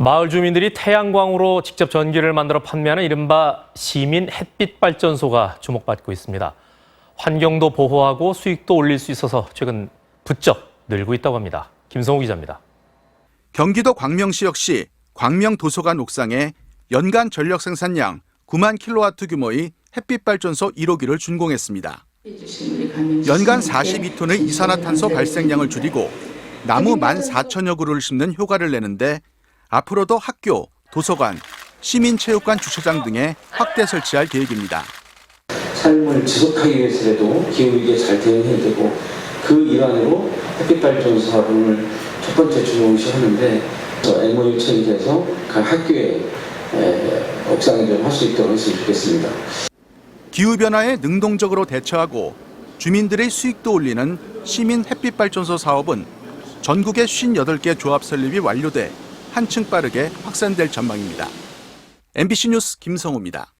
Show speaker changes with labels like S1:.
S1: 마을 주민들이 태양광으로 직접 전기를 만들어 판매하는 이른바 시민 햇빛 발전소가 주목받고 있습니다. 환경도 보호하고 수익도 올릴 수 있어서 최근 부쩍 늘고 있다고 합니다. 김성우 기자입니다.
S2: 경기도 광명시 역시 광명 도서관 옥상에 연간 전력 생산량 9만 킬로와트 규모의 햇빛 발전소 1호기를 준공했습니다. 연간 42톤의 이산화탄소 발생량을 줄이고 나무 1만 4천여 그루를 심는 효과를 내는데 앞으로도 학교, 도서관, 시민체육관 주차장 등에 확대 설치할 계획입니다.
S3: 삶을 지속하기 위해서라도 기후위기에 잘 대응해야 되고 그 일환으로 햇빛 발전소 사업을 첫 번째 주목시 하는데 MOU 체결해서 각 학교에 에, 옥상에 좀 할 수 있도록 했으면 좋겠습니다.
S2: 기후변화에 능동적으로 대처하고 주민들의 수익도 올리는 시민 햇빛 발전소 사업은 전국의 58개 조합 설립이 완료돼 한층 빠르게 확산될 전망입니다. MBC 뉴스 김성우입니다.